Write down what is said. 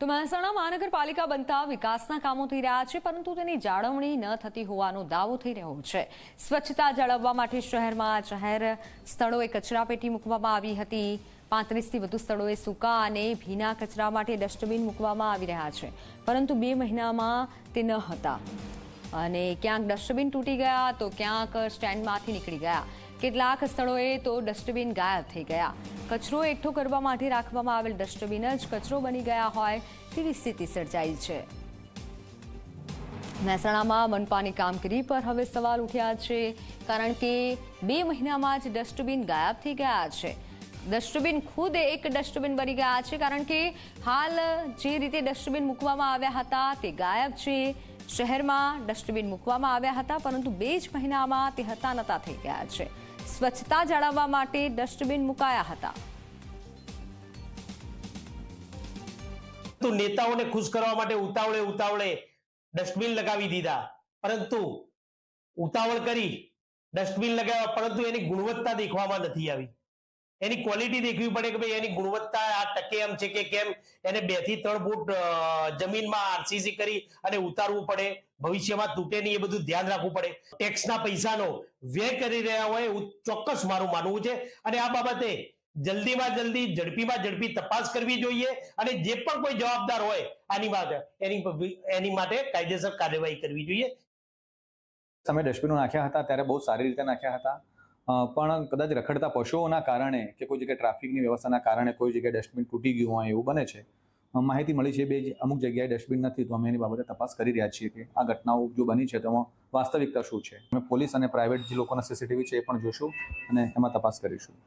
તો મહેસાણા મહાનગરપાલિકા બનતા વિકાસના કામો થઈ રહ્યા છે, પરંતુ તેની જાળવણી ન થતી હોવાનો દાવો થઈ રહ્યો છે. સ્વચ્છતા જાળવવા માટે શહેરમાં જાહેર સ્થળોએ કચરાપેટી મૂકવામાં આવી હતી. પાંત્રીસથી વધુ સ્થળોએ સૂકા અને ભીના કચરા માટે ડસ્ટબિન મૂકવામાં આવી રહ્યા છે. પરંતુ બે મહિનામાં તે ન હતા. અને ક્યાંક ડસ્ટબિન તૂટી ગયા તો ક્યાંક સ્ટેન્ડમાંથી નીકળી ગયા. કેટલાક સ્થળોએ તો ડસ્ટબિન ગાયબ થઈ ગયા. કચરો એકઠો કરવા માટે રાખવામાં આવેલ ડસ્ટબિન જ કચરો બની ગયા હોય તેવી સ્થિતિ સર્જાઈ છે. મહેસાણામાં મનપાની કામગીરી પર હવે સવાલ ઉઠ્યા છે, કારણ કે બે મહિનામાં જ ડસ્ટબિન ગાયબ થઈ ગયા છે. ડસ્ટબિન ખુદ એક ડસ્ટબિન બની ગયા છે, કારણ કે હાલ જે રીતે ડસ્ટબિન મૂકવામાં આવ્યા હતા તે ગાયબ છે. શહેરમાં ડસ્ટબિન મૂકવામાં આવ્યા હતા, પરંતુ બે જ મહિનામાં તે હતા નતા થઈ ગયા છે. સ્વચ્છતા જાળવવા માટે ડસ્ટબિન મુકાયા હતા. નેતાઓને ખુશ કરવા માટે ઉતાવળે ઉતાવળે ડસ્ટબિન લગાવી દીધા. પરંતુ ઉતાવળ કરી ડસ્ટબિન લગાવ્યા, પરંતુ એની ગુણવત્તા દેખવામાં નથી આવી. એની ક્વોલિટી દેખવી પડે કે ભાઈ એની ગુણવત્તા આ ટકે એમ છે કે કેમ? એને બેથી ત્રણ ફૂટ જમીનમાં આરસીસી કરી અને ઉતારવું પડે. ભવિષ્યમાં તૂટે નહીં, એ બધું ધ્યાન રાખવું પડે. ટેક્સના પૈસાનો વ્યય કરી રહ્યા હોય ચોક્કસ મારું માનવું છે. અને આ બાબતે જલ્દીમાં જલ્દી, ઝડપીમાં ઝડપી તપાસ કરવી જોઈએ અને જે પણ કોઈ જવાબદાર હોય, આની માટે, એની એની માટે કાયદેસર કાર્યવાહી કરવી જોઈએ. તમે ડસ્ટબિનો નાખ્યા હતા, ત્યારે બહુ સારી રીતે નાખ્યા હતા. પણ કદાચ રખડતા પશુઓના કારણે કે કોઈ જગ્યાએ ટ્રાફિકની વ્યવસ્થાના કારણે કોઈ જગ્યાએ ડસ્ટબિન તૂટી ગયું હોય એવું બને છે માહિતી મળી છે બે અમુક જગ્યાએ ડસ્ટબિન નથી તો અમે એની બાબતે તપાસ કરી રહ્યા છીએ કે આ ઘટનાઓ જો બની છે તો વાસ્તવિકતા શું છે. અમે પોલીસ અને પ્રાઇવેટ જે લોકોના સીસીટીવી છે એ પણ જોશું અને એમાં તપાસ કરીશું.